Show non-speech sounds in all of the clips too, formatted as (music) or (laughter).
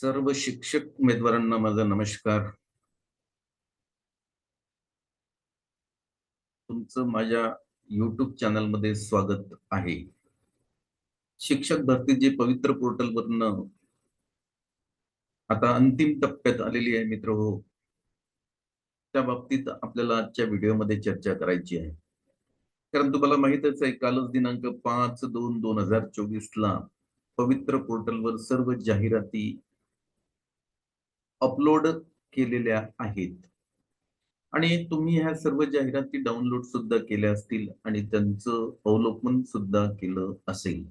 सर्व शिक्षक उमेदवारांना माझा नमस्कार. तुमचं माझ्या युट्यूब चॅनलमध्ये स्वागत आहे. शिक्षक भरतीचे पवित्र पोर्टल वरनं आता अंतिम टप्प्यात आलेली आहे मित्र हो. त्या बाबतीत आपल्याला आजच्या व्हिडिओमध्ये चर्चा करायची आहे. कारण तुम्हाला माहितच आहे कालच दिनांक पाच दोन दोन हजार चोवीस ला पवित्र पोर्टलवर सर्व जाहिराती अपलोड केलेल्या आहेत. आणि तुम्ही ह्या सर्व जाहिराती डाउनलोड सुद्धा केल्या असतील आणि त्यांचं अवलोकन सुद्धा केलं असेल.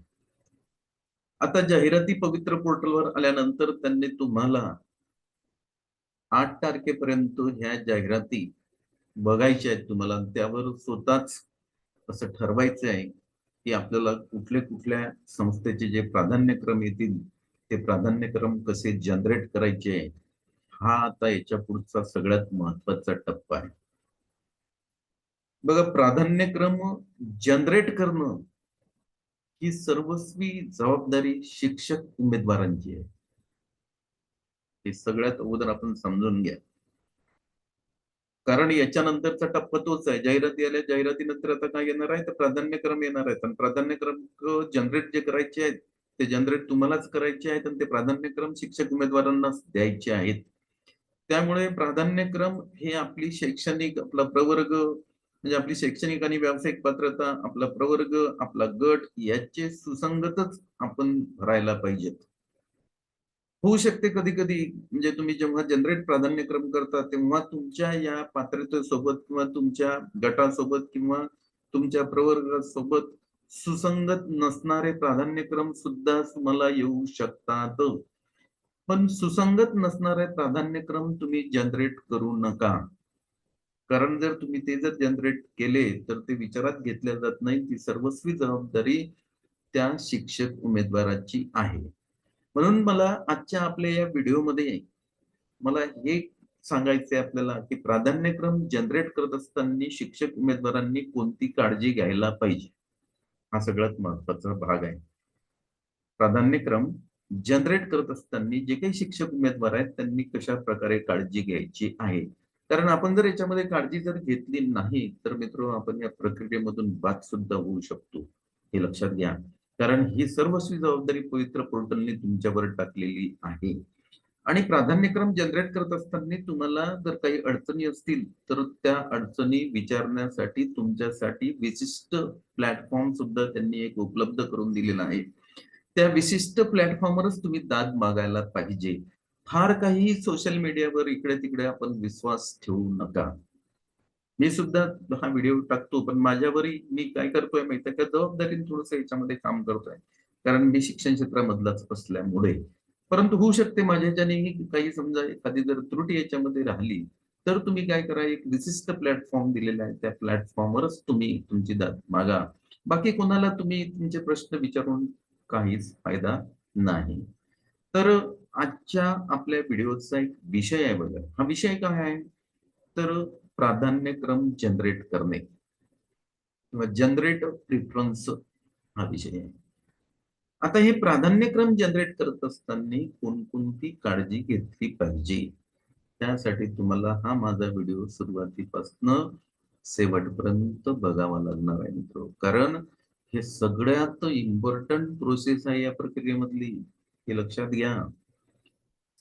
आता जाहिराती पवित्र पोर्टलवर आल्यानंतर त्यांनी तुम्हाला आठ तारखेपर्यंत ह्या जाहिराती बघायच्या आहेत तुम्हाला. त्यावर स्वतःच असं ठरवायचं आहे की आपल्याला कुठल्या कुठल्या संस्थेचे जे प्राधान्यक्रम येतील ते प्राधान्यक्रम कसे जनरेट करायचे आहे हा आता याच्या पुढचा सगळ्यात महत्त्वाचा टप्पा आहे. बघा प्राधान्यक्रम जनरेट करणं ही सर्वस्वी जबाबदारी शिक्षक उमेदवारांची आहे. हे सगळ्यात अगोदर आपण समजून घ्या. कारण याच्यानंतरचा टप्पा तोच आहे. जाहिराती आल्या जाहिरातीनंतर आता काय येणार आहे? तर प्राधान्यक्रम येणार आहेत. आणि प्राधान्यक्रम जनरेट जे करायचे आहेत ते जनरेट तुम्हालाच करायचे आहेत आणि ते प्राधान्यक्रम शिक्षक उमेदवारांनाच द्यायचे आहेत. त्यामुळे प्राधान्यक्रम हे आपली शैक्षणिक आपला प्रवर्ग म्हणजे आपली शैक्षणिक आणि व्यावसायिक पात्रता आपला प्रवर्ग आपला गट याचे सुसंगतच आपण भरायला पाहिजेत. होऊ शकते कधी कधी म्हणजे तुम्ही जेव्हा जनरेट प्राधान्यक्रम करता तेव्हा तुमच्या या पात्रतेसोबत किंवा तुमच्या गटासोबत किंवा तुमच्या प्रवर्गासोबत सुसंगत नसणारे प्राधान्यक्रम सुद्धा तुम्हाला येऊ शकतात. पण सुसंगत नसणारे प्राधान्यक्रम तुम्ही जनरेट करू नका. कारण जर तुम्ही ते जर जनरेट केले तर ते विचारात घेतल्या जात नाही. ती सर्वस्वी जबाबदारी त्या शिक्षक उमेदवाराची आहे. म्हणून मला आजच्या आपल्या या व्हिडिओमध्ये मला हे सांगायचंय आपल्याला की प्राधान्यक्रम जनरेट करत असताना शिक्षक उमेदवारांनी कोणती काळजी घ्यायला पाहिजे? हा सगळ्यात महत्त्वाचा भाग आहे. प्राधान्यक्रम जनरेट करत असताना जे काही शिक्षक उमेदवार आहेत त्यांनी कशा प्रकारे काळजी घ्यायची आहे? कारण आपण जर याच्यामध्ये काळजी जर घेतली नाही तर मित्र आपण या प्रक्रियेमधून बाद सुद्धा होऊ शकतो. हे लक्षात घ्या. कारण ही सर्वस्वी जबाबदारी पवित्र पोर्टलने तुमच्यावर टाकलेली आहे. आणि प्राधान्यक्रम जनरेट करत असताना तुम्हाला जर काही अडचणी असतील तर त्या अडचणी विचारण्यासाठी तुमच्यासाठी विशिष्ट प्लॅटफॉर्म सुद्धा त्यांनी एक उपलब्ध करून दिलेला आहे. त्या विशिष्ट प्लॅटफॉर्मवरच तुम्ही दाद मागायला पाहिजे. फार काही सोशल मीडियावर इकडे तिकडे आपण विश्वास ठेवू नका. मी सुद्धा हा व्हिडिओ टाकतो पण माझ्यावरही मी काय करतोय माहिती का? जबाबदारीने थोडस याच्यामध्ये काम करतोय. कारण मी शिक्षण क्षेत्रामधलाच असल्यामुळे. परंतु होऊ शकते माझ्याच्यानेही काही समजा एखादी जर त्रुटी याच्यामध्ये राहिली तर तुम्ही काय करा एक विशिष्ट प्लॅटफॉर्म दिलेला आहे. त्या प्लॅटफॉर्मवरच तुम्ही तुमची दाद मागा. बाकी कोणाला तुम्ही तुमचे प्रश्न विचारून काहीच फायदा नाही. तर आजच्या आपल्या व्हिडिओचा एक विषय आहे बघा. हा विषय काय आहे? तर प्राधान्यक्रम जनरेट करणे. किंवा जनरेट प्रिफरन्स हा विषय आहे. आता हे प्राधान्यक्रम जनरेट करत असताना कोणकोणती काळजी घेतली पाहिजे? त्यासाठी तुम्हाला हा माझा व्हिडिओ सुरुवातीपासून शेवटपर्यंत बघावा लागणार आहे मित्र. कारण हे सगळ्यात इम्पॉर्टंट प्रोसेस आहे या प्रक्रियेमधली हे लक्षात घ्या.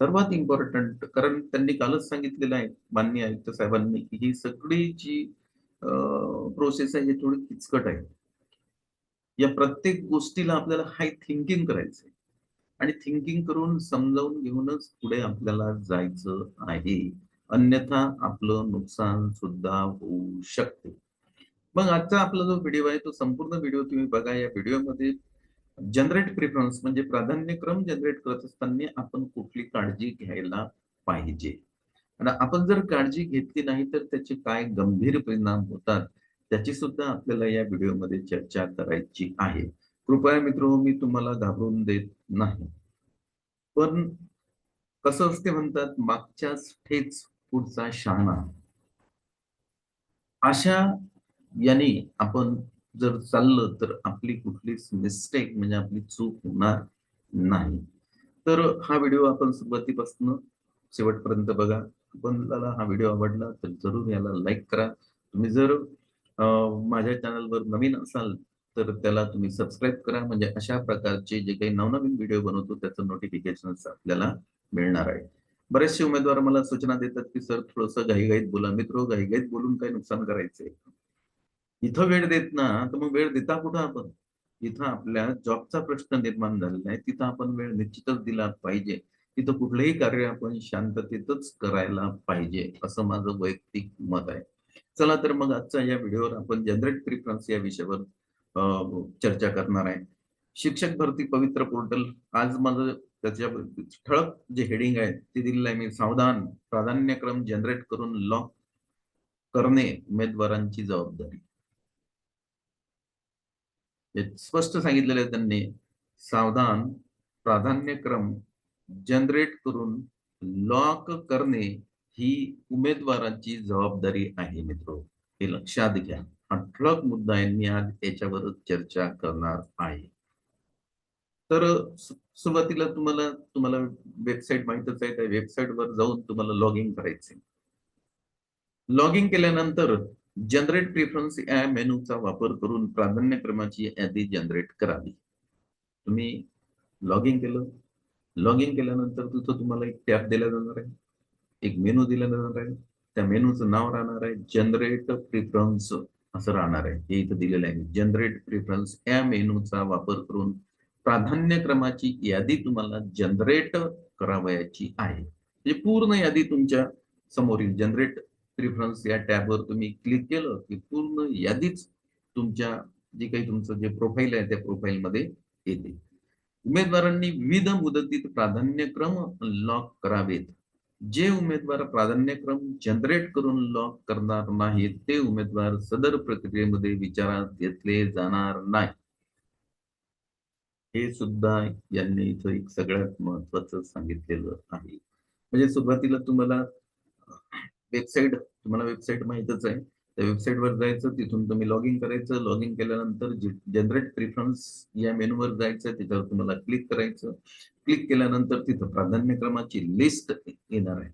सर्वात इम्पॉर्टंट कारण त्यांनी कालच सांगितलेलं आहे मान्य आयुक्त साहेबांनी की ही सगळी जी प्रोसेस आहे ही थोडी किचकट आहे. या प्रत्येक गोष्टीला आपल्याला हाय थिंकिंग करायचंय आणि थिंकिंग करून समजावून घेऊनच पुढे आपल्याला जायचं आहे. अन्यथा आपलं नुकसान सुद्धा होऊ शकते. मग आजचा आपला जो व्हिडिओ आहे तो संपूर्ण व्हिडिओ तुम्ही बघा. या व्हिडिओमध्ये जनरेट प्रिफरन्स म्हणजे प्राधान्यक्रम जनरेट करत असताना आपण कुठली काळजी घ्यायला पाहिजे? आणि आपण जर काळजी घेतली नाही तर त्याचे काय गंभीर परिणाम होतात त्याची सुद्धा आपल्याला या व्हिडिओमध्ये चर्चा करायची आहे. कृपया मित्र मी तुम्हाला घाबरून देत नाही. पण कसं असते म्हणतात मागच्याच ठेच पुढचा शहाणा. अशा याने आपण जर चाललं तर आपली कुठलीच मिस्टेक म्हणजे आपली चूक होणार नाही. तर हा व्हिडिओ आपण सुरुवातीपासून शेवटपर्यंत बघा. आपल्याला हा व्हिडिओ आवडला तर जरूर याला लाईक करा. तुम्ही जर माझ्या चॅनलवर नवीन असाल तर त्याला तुम्ही सबस्क्राईब करा. म्हणजे अशा प्रकारचे जे काही नवनवीन व्हिडिओ बनवतो त्याचं नोटिफिकेशन आपल्याला मिळणार आहे. बरेचसे उमेदवार मला सूचना देतात की सर थोडस घाईघाईत बोला. मित्र घाईघाईत बोलून काही नुकसान करायचंय. इथं वेळ देत ना तर मग वेळ देता कुठं आपण? इथं आपल्या जॉबचा प्रश्न निर्माण झालेला आहे. तिथं आपण वेळ निश्चितच दिला पाहिजे. तिथं कुठलंही कार्य आपण शांततेतच करायला पाहिजे असं माझं वैयक्तिक मत आहे. चला तर मग आजच्या या व्हिडिओवर आपण जनरेट प्रिफरन्स या विषयावर चर्चा करणार आहे. शिक्षक भरती पवित्र पोर्टल. आज माझं त्याच्या ठळक जे हेडिंग आहे ते दिलेलं आहे मी. सावधान प्राधान्यक्रम जनरेट करून लॉक करणे उमेदवारांची जबाबदारी. स्पष्ट सांगितलेलं आहे त्यांनी. सावधान प्राधान्यक्रम जनरेट करून लॉक करणे ही उमेदवारांची जबाबदारी आहे मित्र. हे लक्षात घ्या. हा ठळक मुद्दा आहे. मी आज याच्यावर चर्चा करणार आहे. तर सुरुवातीला तुम्हाला तुम्हाला वेबसाईट माहितच आहे. त्या वेबसाईटवर जाऊन तुम्हाला लॉग इन करायचे लॉग इन केल्यानंतर जनरेट प्रिफरन्स या मेनूचा वापर करून प्राधान्यक्रमाची यादी जनरेट करावी. तुम्ही लॉग इन केलं. लॉग इन केल्यानंतर तिथं तुम्हाला एक टॅब दिला जाणार आहे. एक मेनू दिला जाणार आहे. त्या मेनूचं नाव राहणार आहे जनरेट प्रिफरन्स असं राहणार आहे. हे इथं दिलेलं आहे. जनरेट प्रिफरन्स या मेनूचा वापर करून प्राधान्यक्रमाची यादी तुम्हाला जनरेट करावयाची आहे. म्हणजे पूर्ण यादी तुमच्या समोरील जनरेट प्रिफरन्स या टॅबवर तुम्ही क्लिक केलं की पूर्ण यादीच तुमच्या जे काही तुमचं जे प्रोफाईल आहे त्या प्रोफाईल मध्ये येते. उमेदवारांनी विविध मुदतीत प्राधान्यक्रम लॉक करावेत. जे उमेदवार प्राधान्यक्रम जनरेट करून लॉक करणार नाहीत ते उमेदवार सदर प्रक्रियेमध्ये विचारात घेतले जाणार नाही. हे सुद्धा यांनी इथं एक सगळ्यात महत्वाचं सांगितलेलं आहे. म्हणजे सुरुवातीला तुम्हाला वेबसाईट तुम्हाला वेबसाईट माहितच आहे. त्या वेबसाईटवर जायचं तिथून तुम्ही लॉग इन करायचं. लॉग इन केल्यानंतर जनरेट प्रिफरन्स या मेनूवर जायचं त्याच्यावर तुम्हाला क्लिक करायचं. क्लिक केल्यानंतर तिथं प्राधान्यक्रमाची लिस्ट येणार आहे.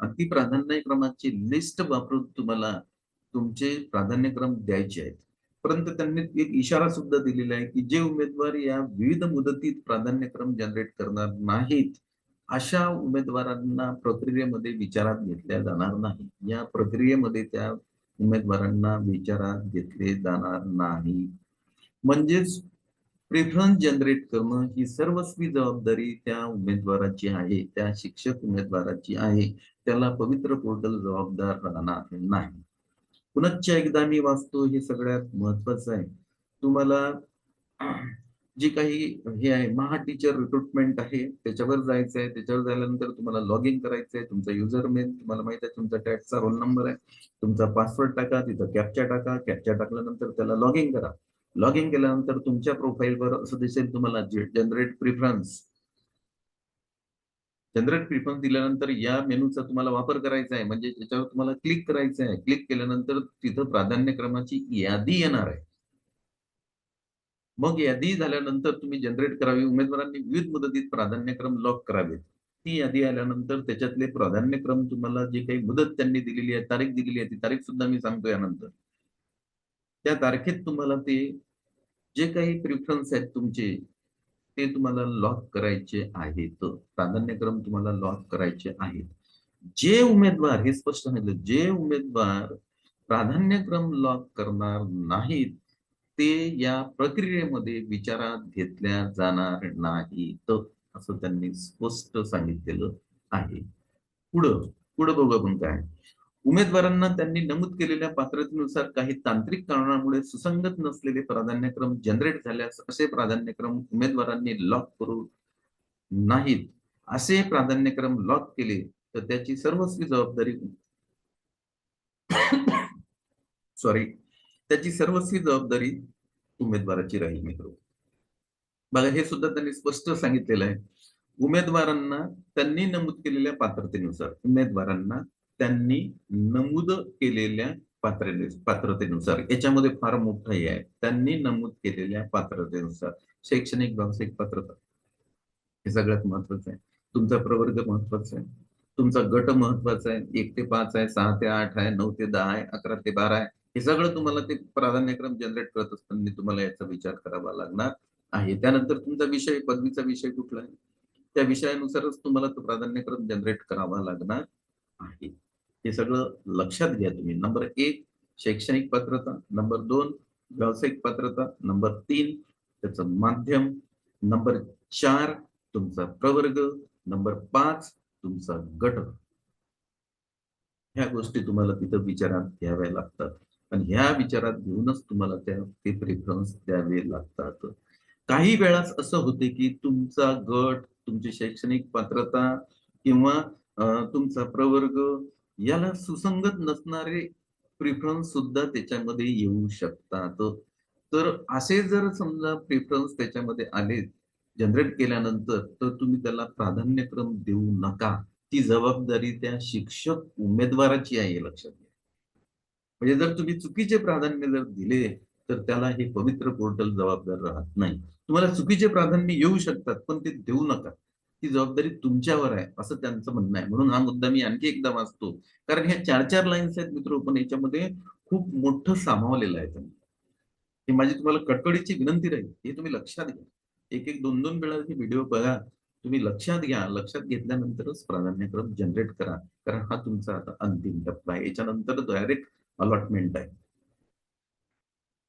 ती प्राधान्यक्रमाची लिस्ट वापरून तुम्हाला तुमचे प्राधान्यक्रम द्यायचे आहेत. परंतु त्यांनी एक इशारा सुद्धा दिलेला आहे की जे उमेदवार या विविध मुदतीत प्राधान्यक्रम जनरेट करणार नाहीत अशा उमेदवारांना प्रक्रियेमध्ये विचारात घेतल्या जाणार नाही. या प्रक्रियेमध्ये त्या उमेदवारांना विचारात घेतले जाणार नाही. म्हणजेच प्रेफरन्स जनरेट करणं ही सर्वस्वी जबाबदारी त्या उमेदवाराची आहे त्या शिक्षक उमेदवाराची आहे. त्याला पवित्र पोर्टल जबाबदार राहणार नाही. पुनश्च एकदा मी वाचतो हे सगळ्यात महत्वाचं आहे. तुम्हाला जी काही हे आहे महा टीचर रिक्रुटमेंट आहे त्याच्यावर जायचं आहे. त्याच्यावर झाल्यानंतर तुम्हाला लॉग इन करायचं आहे. तुमचा युजर मेन तुम्हाला माहीत आहे. तुमचा टॅक्सचा रोल नंबर आहे. तुमचा पासवर्ड टाका तिथं कॅपचा टाका. कॅपचा टाकल्यानंतर त्याला लॉग इन करा. लॉग इन केल्यानंतर तुमच्या प्रोफाईलवर असं दिसेल तुम्हाला जनरेट प्रिफरन्स जनरेट प्रिफरन्स दिल्यानंतर या मेनूचा तुम्हाला वापर करायचा आहे. म्हणजे त्याच्यावर तुम्हाला क्लिक करायचं आहे. क्लिक केल्यानंतर तिथं प्राधान्यक्रमाची यादी येणार आहे. मग यादी झाल्यानंतर तुम्ही जनरेट करावी. उमेदवारांनी विविध मुदतीत प्राधान्यक्रम लॉक करावेत. ती यादी आल्यानंतर त्याच्यातले प्राधान्यक्रम तुम्हाला जे काही मुदत त्यांनी दिलेली आहे तारीख दिलेली आहे ती तारीख सुद्धा मी सांगतो यानंतर. त्या तारखेत तुम्हाला ते जे काही प्रिफरन्स आहेत तुमचे ते तुम्हाला लॉक करायचे आहेत. प्राधान्यक्रम तुम्हाला लॉक करायचे आहेत. जे उमेदवार हे स्पष्ट सांगितलं जे उमेदवार प्राधान्यक्रम लॉक करणार नाहीत ते या प्रक्रियेमध्ये विचारात घेतल्या जाणार नाहीत असं त्यांनी स्पष्ट सांगितलेलं आहे. पुढं पुढं बघू आपण काय. उमेदवारांना त्यांनी नमूद केलेल्या पात्रतेनुसार काही तांत्रिक कारणामुळे सुसंगत नसलेले प्राधान्यक्रम जनरेट झाल्यास असे प्राधान्यक्रम उमेदवारांनी लॉक करू नाहीत. असे प्राधान्यक्रम लॉक केले तर त्याची सर्वस्वी जबाबदारी (coughs) सॉरी त्याची सर्वस्वी जबाबदारी उमेदवाराची राहील मित्र. बघा हे सुद्धा त्यांनी स्पष्ट सांगितलेलं आहे. उमेदवारांना त्यांनी नमूद केलेल्या पात्रतेनुसार उमेदवारांना त्यांनी नमूद केलेल्या पात्र पात्रतेनुसार. याच्यामध्ये फार मोठं हे आहे. त्यांनी नमूद केलेल्या पात्रतेनुसार. शैक्षणिक व्यावसायिक पात्रता. हे सगळ्यात महत्वाचं आहे. तुमचा प्रवर्ग महत्त्वाचा आहे. तुमचा गट महत्त्वाचा आहे. एक ते पाच आहे सहा ते आठ आहे नऊ ते दहा आहे अकरा ते बारा आहे. हे सगळं तुम्हाला ते प्राधान्यक्रम जनरेट करत असताना तुम्हाला याचा विचार करावा लागणार आहे. त्यानंतर तुमचा विषय पदवीचा विषय कुठला आहे? त्या विषयानुसारच तुम्हाला तो प्राधान्यक्रम जनरेट करावा लागणार आहे. हे सगळं लक्षात घ्या तुम्ही. नंबर एक शैक्षणिक पात्रता. नंबर दोन व्यावसायिक पात्रता. नंबर तीन त्याचं माध्यम. नंबर चार तुमचा प्रवर्ग. नंबर पाच तुमचा गट. ह्या गोष्टी तुम्हाला तिथं विचारात घ्याव्या लागतात. आणि ह्या विचारात घेऊनच तुम्हाला त्या ते प्रेफरन्स द्यावे लागतात. काही वेळास असं होते की तुमचा गट तुमची शैक्षणिक पात्रता किंवा तुमचा प्रवर्ग याला सुसंगत नसणारे प्रिफरन्स सुद्धा त्याच्यामध्ये येऊ शकतात. तर असे जर समजा प्रिफरन्स त्याच्यामध्ये आले जनरेट केल्यानंतर तर तुम्ही त्याला प्राधान्यक्रम देऊ नका. ती जबाबदारी त्या शिक्षक उमेदवाराची आहे लक्षात म्हणजे जर तुम्ही चुकीचे प्राधान्य जर दिले तर त्याला हे पवित्र पोर्टल जबाबदार राहत नाही. तुम्हाला चुकीचे प्राधान्य येऊ शकतात पण ते देऊ नका. ती जबाबदारी तुमच्यावर आहे असं त्यांचं म्हणणं आहे. म्हणून हा मुद्दा मी आणखी एकदा वाचतो कारण ह्या चार चार लाईन्स आहेत मित्र पण याच्यामध्ये खूप मोठं सामावलेलं आहे त्यांनी. हे माझी तुम्हाला कडकडीची विनंती राहील हे तुम्ही लक्षात घ्या. एक एक दोन दोन वेळा व्हिडिओ बघा. तुम्ही लक्षात घ्या. लक्षात घेतल्यानंतरच प्राधान्यक्रम जनरेट करा. कारण हा तुमचा आता अंतिम टप्पा आहे. याच्यानंतर डायरेक्ट अलॉटमेंट आहे.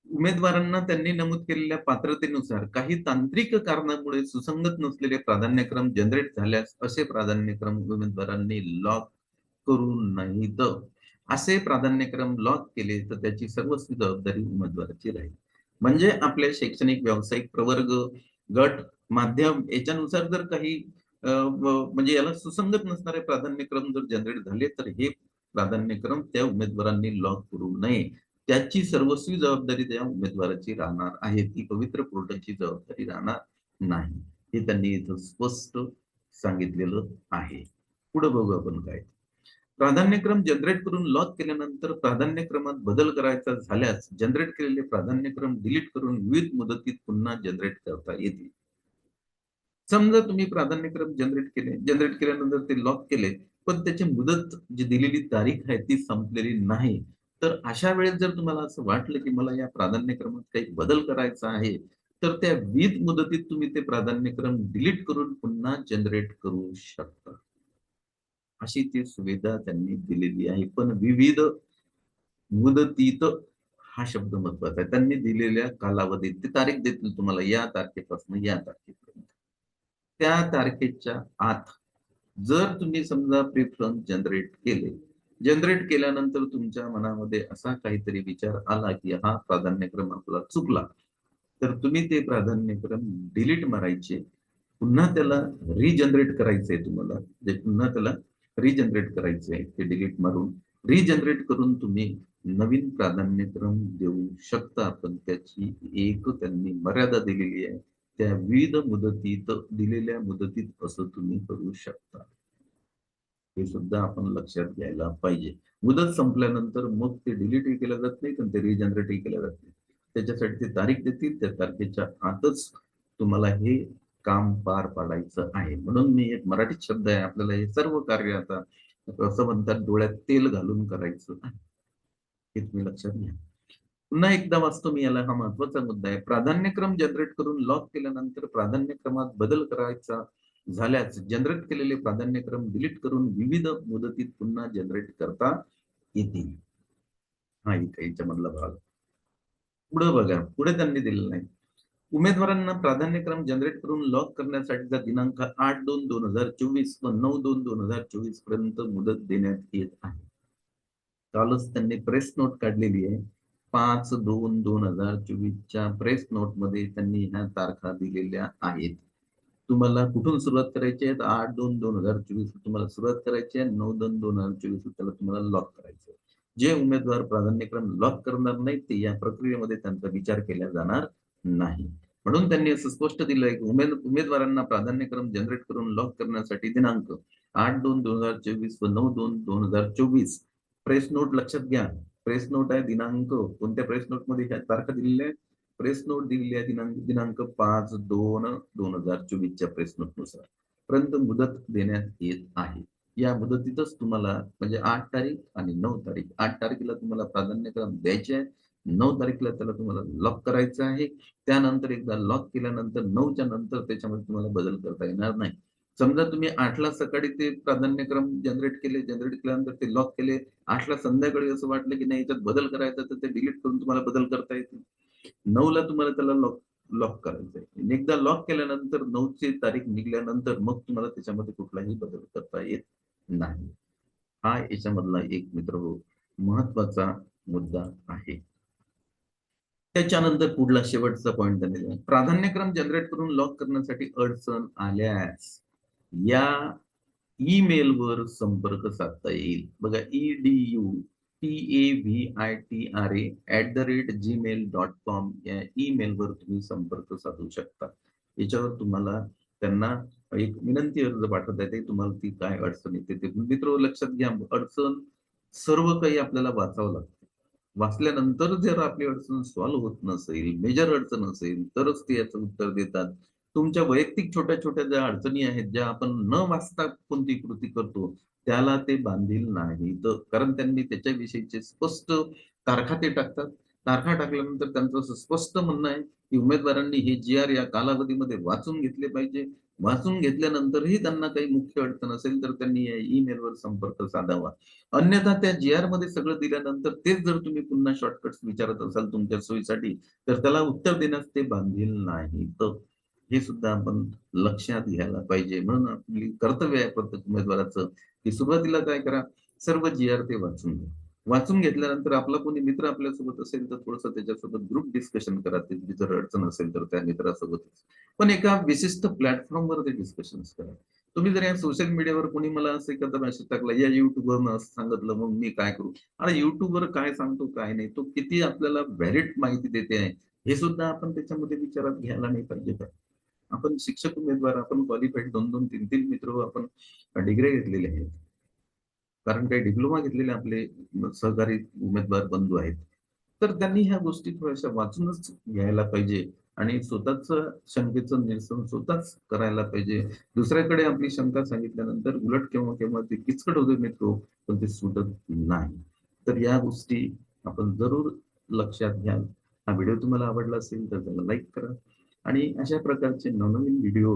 उमेदवारांना त्यांनी नमूद केलेल्या पात्रतेनुसार काही तांत्रिक कारणामुळे सुसंगत नसलेले प्राधान्यक्रम जनरेट झाल्यास असे प्राधान्यक्रम उमेदवारांनी लॉक करू नाहीत. असे प्राधान्यक्रम लॉक केले तर त्याची सर्वस्व जबाबदारी उमेदवाराची राहील. म्हणजे आपल्या शैक्षणिक व्यावसायिक प्रवर्ग गट माध्यम याच्यानुसार जर काही म्हणजे याला सुसंगत नसणारे प्राधान्यक्रम जर जनरेट झाले तर हे प्राधान्यक्रम त्या उमेदवारांनी लॉक करू नये. त्याची सर्वस्वी जबाबदारी त्या उमेदवाराची राहणार आहे. ती पवित्र पोर्टलची जबाबदारी राहणार नाही. हे त्यांनी इथं स्पष्ट सांगितलेलं आहे. पुढे बघू आपण काय. प्राधान्यक्रम जनरेट करून लॉक केल्यानंतर प्राधान्यक्रमात बदल करायचा झाल्यास जनरेट केलेले प्राधान्यक्रम डिलीट करून विविध मुदतीत पुन्हा जनरेट करता येतील. समजा तुम्ही प्राधान्यक्रम जनरेट केले जनरेट केल्यानंतर ते लॉक केले पण त्याची मुदत जी दिलेली तारीख आहे ती संपलेली नाही. तर अशा वेळेस जर तुम्हाला असं वाटलं की मला या प्राधान्यक्रमात काही बदल करायचा आहे तर त्या विध मुदतीत तुम्ही ते प्राधान्यक्रम डिलीट करून पुन्हा जनरेट करू शकता. अशी ती सुविधा त्यांनी दिलेली आहे. पण विविध मुदतीत हा शब्द महत्त्वाचा आहे. त्यांनी दिलेल्या कालावधीत ती तारीख देतील तुम्हाला या तारखेपासून या तारखेपासून त्या तारखेच्या आत जर तुम्ही समजा प्रिफरन्स जनरेट केले जनरेट केल्यानंतर तुमच्या मनामध्ये असा काहीतरी विचार आला की हा प्राधान्यक्रम आपला चुकला तर तुम्ही ते प्राधान्यक्रम डिलीट मारायचे. पुन्हा त्याला रिजनरेट करायचंय तुम्हाला. जे पुन्हा त्याला रिजनरेट करायचंय. ते डिलीट मारून रिजनरेट करून तुम्ही नवीन प्राधान्यक्रम देऊ शकता. पण त्याची एक त्यांनी मर्यादा दिलेली आहे. त्या विविध मुदतीत दिलेल्या मुदतीत असं तुम्ही करू शकता. हे सुद्धा आपण लक्षात घ्यायला पाहिजे. मुदत संपल्यानंतर मग ते डिलीटही केलं जात नाही पण ते रिजनरेटही केलं जात नाही. त्याच्यासाठी ते तारीख देतील त्या तारखेच्या आतच तुम्हाला हे काम पार पाडायचं आहे. म्हणून मी एक मराठीत शब्द आहे आपल्याला हे सर्व कार्य आता असं म्हणतात डोळ्यात तेल घालून करायचं आहे. हे तुम्ही लक्षात घ्या. पुन्हा एकदा वाचतो मी याला हा महत्त्वाचा मुद्दा आहे. प्राधान्यक्रम जनरेट करून लॉक केल्यानंतर प्राधान्यक्रमात बदल करायचा झाल्यास जनरेट केलेले प्राधान्यक्रम डिलीट करून विविध मुदतीत पुन्हा जनरेट करता येतील. हा इथे याच्यामधला भाग. पुढे बघा पुढे त्यांनी दिलेलं नाही. उमेदवारांना प्राधान्यक्रम जनरेट करून लॉक करण्यासाठीचा दिनांक आठ दोन दोन हजार चोवीस व नऊ दोन दोन हजार चोवीसपर्यंत मुदत देण्यात येत आहे. कालच त्यांनी प्रेस नोट काढलेली आहे. पाच दोन दोन हजार चोवीसच्या प्रेस नोटमध्ये त्यांनी ह्या तारखा दिलेल्या आहेत. तुम्हाला कुठून सुरुवात करायची आहे? आठ दोन दोन हजार चोवीस तुम्हाला सुरुवात करायची आहे. नऊ दोन दोन हजार चोवीस त्याला तुम्हाला लॉक करायचं जे उमेदवार प्राधान्यक्रम लॉक करणार नाहीत ते या प्रक्रियेमध्ये त्यांचा विचार केला जाणार नाही. म्हणून त्यांनी असं स्पष्ट दिलंय की उमेद उमेदवारांना प्राधान्यक्रम जनरेट करून लॉक करण्यासाठी दिनांक आठ दोन दोन हजार चोवीस व नऊ दोन दोन हजार चोवीस. प्रेस नोट लक्षात घ्या. प्रेस नोट आहे दिनांक कोणत्या प्रेस नोटमध्ये? ह्या तारखा दिलेल्या आहेत. प्रेस नोट दिलेली आहे दिनांक दिनांक पाच दोन दोन हजार चोवीसच्या प्रेस नोटनुसार. परंतु मुदत देण्यात येत आहे. या मुदतीतच तुम्हाला म्हणजे आठ तारीख आणि नऊ तारीख आठ तारखेला तुम्हाला प्राधान्यक्रम द्यायचे आहे. नऊ तारखेला त्याला तुम्हाला लॉक करायचं आहे. त्यानंतर एकदा लॉक केल्यानंतर नऊच्या नंतर त्याच्यामध्ये तुम्हाला बदल करता येणार नाही. समजा तुम्ही आठला सकाळी ते प्राधान्यक्रम जनरेट केले जनरेट केल्यानंतर ते लॉक केले आठला संध्याकाळी असं वाटलं की नाही याच्यात बदल करायचा तर ते डिलीट करून तुम्हाला बदल करता येतील. नऊला तुम्हाला त्याला लॉक लॉक करायचं आहे. एकदा लॉक केल्यानंतर नऊची तारीख निघल्यानंतर मग तुम्हाला त्याच्यामध्ये कुठलाही बदल करता येत नाही. हा याच्यामधला एक मित्र हो, महत्त्वाचा मुद्दा आहे. त्याच्यानंतर पुढला शेवटचा पॉइंट त्यांनी प्राधान्यक्रम जनरेट करून लॉक करण्यासाठी अडचण आल्यास या ईमेलवर संपर्क साधता येईल. बघा D U T A V I T R A at the rate Gmail dot com या ईमेलवर तुम्ही संपर्क साधू शकता. याच्यावर तुम्हाला त्यांना एक विनंती अर्ज पाठवता येते. तुम्हाला ती काय अडचण येते ते मित्र लक्षात घ्या. अडचण सर्व काही आपल्याला वाचावं लागतं. वाचल्यानंतर जर आपली अडचण सॉल्व्ह होत नसेल मेजर अडचण असेल तरच ते याचं उत्तर देतात. तुमच्या वैयक्तिक छोट्या छोट्या ज्या अडचणी आहेत ज्या आपण न वाचता कोणती कृती करतो त्याला ते बांधील नाही. तर कारण त्यांनी त्याच्याविषयीचे स्पष्ट तारखा ते टाकतात. तारखा टाकल्यानंतर त्यांचं असं स्पष्ट म्हणणं आहे की उमेदवारांनी हे जी आर या कालावधीमध्ये वाचून घेतले पाहिजे. वाचून घेतल्यानंतरही त्यांना काही मुख्य अडचण असेल तर त्यांनी या ईमेलवर संपर्क साधावा. अन्यथा त्या जी आरमध्ये सगळं दिल्यानंतर तेच जर तुम्ही पुन्हा शॉर्टकट्स विचारत असाल तुमच्या सोयीसाठी तर त्याला उत्तर देण्यास ते बांधील नाही तर हे सुद्धा आपण लक्षात घ्यायला पाहिजे. म्हणून आपली कर्तव्य आहे प्रत्येक उमेदवाराचं की सुरुवातीला काय करा सर्व जी आर ते वाचून घ्या. वाचून घेतल्यानंतर आपला कोणी मित्र आपल्यासोबत असेल तर थोडस त्याच्यासोबत ग्रुप डिस्कशन करा. त्याची जर अडचण असेल तर त्या मित्रासोबतच. पण एका विशिष्ट प्लॅटफॉर्मवर ते डिस्कशन करा. तुम्ही जर या सोशल मीडियावर कोणी मला असं एखादा मेसेज टाकला या युट्यूबवर असं सांगितलं मग मी काय करू? आणि युट्यूबवर काय सांगतो काय नाही तो किती आपल्याला व्हॅलिड माहिती देते आहे हे सुद्धा आपण त्याच्यामध्ये विचारात घ्यायला नाही पाहिजे का? आपण शिक्षक उमेदवार आपण क्वालिफाईड दोन दोन तीन तीन मित्र आपण डिग्री घेतलेले आहेत. कारण काही डिप्लोमा घेतलेले आपले सहकारी उमेदवार बंधू आहेत. तर त्यांनी ह्या गोष्टी थोड्याशा वाचूनच घ्यायला पाहिजे आणि स्वतःच शंकेचं निरसन स्वतःच करायला पाहिजे. दुसऱ्याकडे आपली शंका सांगितल्यानंतर उलट केव्हा केव्हा ते किचकट होते मित्र पण ते सुटत नाही. तर या गोष्टी आपण जरूर लक्षात घ्या हा व्हिडिओ तुम्हाला आवडला असेल तर त्याला लाईक करा. आणि अशा प्रकारचे नवनवीन व्हिडिओ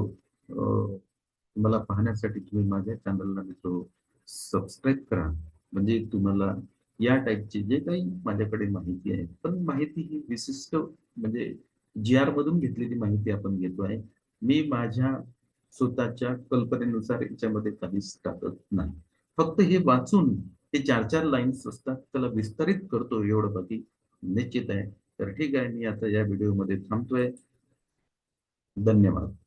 मला पाहण्यासाठी तुम्ही माझ्या चॅनलला मित्र हो, सबस्क्राईब करा. म्हणजे तुम्हाला या टाईपची जे काही माझ्याकडे माहिती आहे पण माहिती ही विशिष्ट म्हणजे जी आर मधून घेतलेली माहिती आपण घेतो आहे. मी माझ्या स्वतःच्या कल्पनेनुसार याच्यामध्ये काहीच टाकत नाही. फक्त हे वाचून हे चार चार लाईन्स असतात त्याला विस्तारित करतो एवढं बाकी निश्चित आहे. तर ठीक आहे मी आता या व्हिडिओमध्ये थांबतोय. धन्यवाद.